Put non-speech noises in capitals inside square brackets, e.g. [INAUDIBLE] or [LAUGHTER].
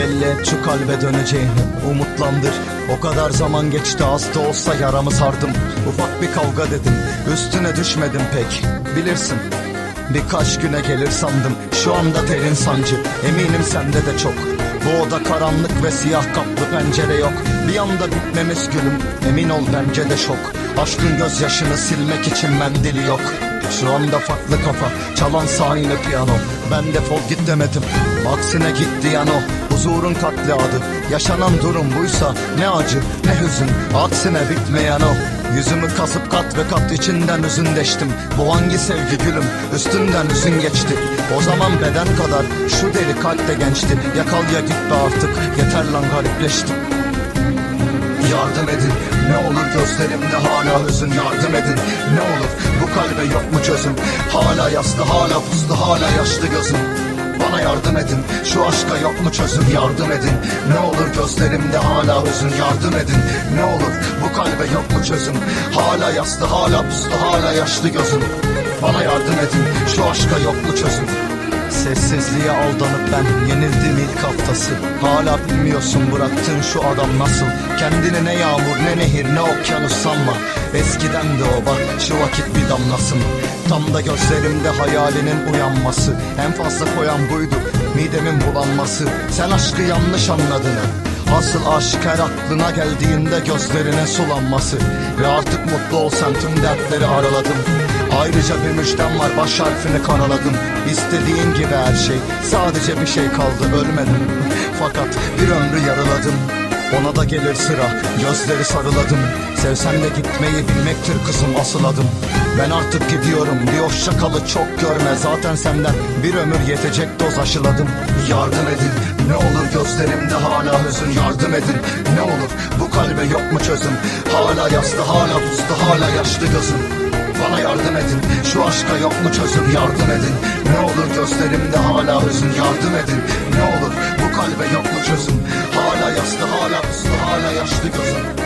Belli et şu kalbe döneceğini umutlandır O kadar zaman geçti az da olsa yaramı sardım. Ufak bir kavga dedim üstüne düşmedim pek. Bilirsin Birkaç güne gelir sandım. Şu anda derin sancı Eminim sende de çok. Bu oda karanlık ve siyah kaplı pencere yok. Bir anda bitmemiz gülüm Emin ol bence de şok. Aşkın gözyaşını silmek için mendili yok şu anda farklı kafa Çalan sahine piyano. Ben defol git demedim Aksine gitti yano. Huzurun katliadı Yaşanan durum buysa Ne acı ne hüzün. Aksine bitmeyen o Yüzümü kasıp kat ve kat içinden üzünleştim Bu hangi sevgi gülüm üstünden üzün geçti. O zaman beden kadar şu deli kalp de gençti Yakal ya git be artık yeter lan garipleştim. Yardım edin ne olur gözlerimde hala hüzün. Yardım edin Ne olur kalbe yok mu çözüm? Hala yaslı hala puslu hala yaşlı gözüm. Bana yardım edin Şu aşka yok mu çözüm? Yardım edin. Ne olur gözlerimde hala hüzün yardım edin. Ne olur bu kalbe yok mu çözüm? Hala yaslı hala puslu hala yaşlı gözüm. Bana yardım edin Şu aşka yok mu çözüm Sessizliğe aldanıp ben yenildim ilk haftası. Hala bilmiyorsun bıraktın şu adam nasıl? Kendini ne yağmur ne nehir ne okyanus sanma. Eskiden de o bak şu vakit bir damlasın. Tam da gözlerimde hayalinin uyanması. En fazla koyan buydu midemin bulanması. Sen aşkı yanlış anladın. Asıl aşk her aklına geldiğinde gözlerine sulanması. Ve artık mutlu ol sen tüm dertleri araladım Ayrıca bir müjdem var baş harfini karaladım. İstediğin gibi her şey Sadece bir şey kaldı ölmedim. [LAUGHS] Fakat bir ömrü yarıladım. Ona da gelir sıra Gözleri sarıladım. Sevsen de gitmeyi bilmektir kızım asıl adım Ben artık gidiyorum Bir hoşça kalı çok görme. Zaten senden bir ömür yetecek doz aşıladım. Yardım edin Ne olur gözlerimde hala hüzün. Yardım edin Ne olur bu kalbe yok mu çözüm? Hala yaslı hala puslu hala yaşlı gözüm bana yardım edin. Şu aşka yok mu çözüm? Yardım edin. Ne olur gözlerimde hala hüzün? Yardım edin. Ne olur. Bu kalbe yok mu çözüm? Hala yaslı hala puslu hala yaşlı gözüm